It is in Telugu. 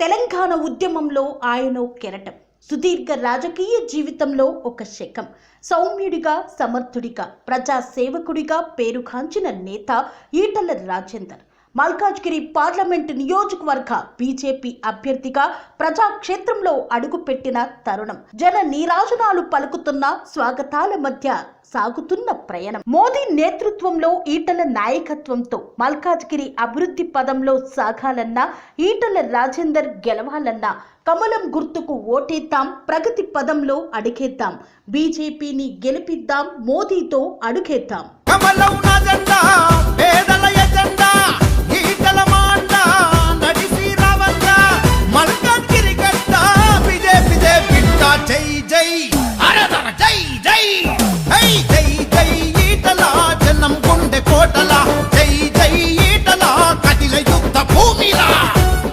తెలంగాణ ఉద్యమంలో ఆయన కెరటం సుదీర్ఘ రాజకీయ జీవితంలో ఒక శకం. సౌమ్యుడిగా సమర్థుడిగా ప్రజాసేవకుడిగా పేరుగాంచిన నేత ఈటల రాజేందర్. మల్కాజ్గిరి పార్లమెంటు నియోజకవర్గ బీజేపీ అభ్యర్థిగా ప్రజాక్షేత్రంలో అడుగుపెట్టిన తరుణం. జన నీరాజనాలు పలుకుతున్న స్వాగతాల మధ్య సాగుతున్న ప్రయాణం. మోదీ నేతృత్వంలో ఈటల నాయకత్వంతో మల్కాజ్గిరి అభివృద్ధి పదంలో సాగాలన్నా ఈటల రాజేందర్ గెలవాలన్నా కమలం గుర్తుకు ఓటేద్దాం ప్రగతి పదంలో అడుగేద్దాం. బీజేపీని గెలిపిద్దాం మోదీతో అడుగేద్దాం. కమలం మల్కాన్ కిరికట్టా పిదే పిదే పిట్టా జై జై.